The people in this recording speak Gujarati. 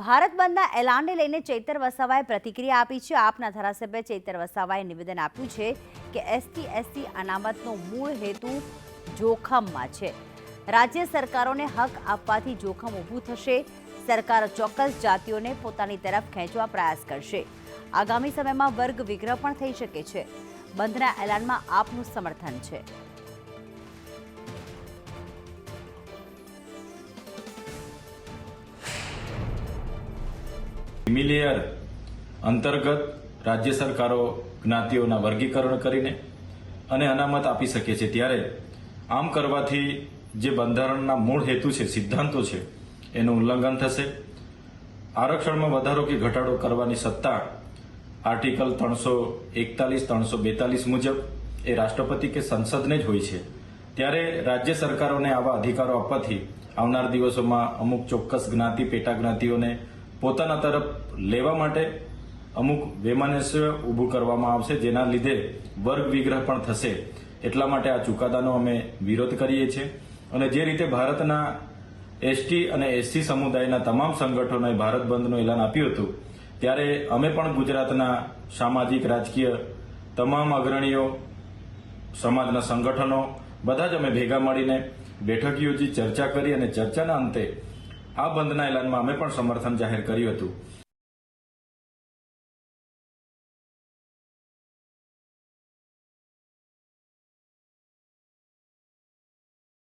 ભારત બંધના એલાનને લઈને ચૈતર વસાવાએ પ્રતિક્રિયા આપી છે. આપના ધારાસભ્ય ચૈતર વસાવાએ નિવેદન આપ્યું છે કે એસટી એસસી અનામતનો મૂળ હેતુ જોખમમાં છે. રાજ્ય સરકારોને હક આપવાથી જોખમ ઊભું થશે. સરકાર ચોક્કસ જાતિઓને પોતાની તરફ ખેંચવા પ્રયાસ કરશે. આગામી સમયમાં વર્ગ વિગ્રહ પણ થઈ શકે છે. બંધના એલાનમાં આપનું સમર્થન છે. ક્રિમિલેયર અંતર્ગત રાજ્ય સરકારો જ્ઞાતિઓના વર્ગીકરણ કરીને અને અનામત આપી શકે છે. ત્યારે આમ કરવાથી જે બંધારણના મૂળ હેતુ છે, સિદ્ધાંતો છે, એનું ઉલ્લંઘન થશે. આરક્ષણમાં વધારો કે ઘટાડો કરવાની સત્તા આર્ટિકલ ત્રણસો એકતાલીસ, ત્રણસો બેતાલીસ મુજબ એ રાષ્ટ્રપતિ કે સંસદને જ હોય છે. ત્યારે રાજ્ય સરકારોને આવા અધિકારો આપવાથી આવનાર દિવસોમાં અમુક ચોક્કસ જ્ઞાતિ, પેટા જ્ઞાતિઓને પોતાના તરફ લેવા માટે અમુક વૈમાનસ્ય ઊભું કરવામાં આવશે, જેના લીધે વર્ગ વિગ્રહ પણ થશે. એટલા માટે આ ચુકાદાનો અમે વિરોધ કરીએ છીએ. અને જે રીતે ભારતના એસટી અને એસસી સમુદાયના તમામ સંગઠનોએ ભારત બંધનું એલાન આપ્યું હતું, ત્યારે અમે પણ ગુજરાતના સામાજિક, રાજકીય તમામ અગ્રણીઓ, સમાજના સંગઠનો, બધા જ અમે ભેગા મળીને બેઠક યોજી ચર્ચા કરી અને ચર્ચાના અંતે આ બંધના એલાનમાં અમે પણ સમર્થન જાહેર કર્યું હતું.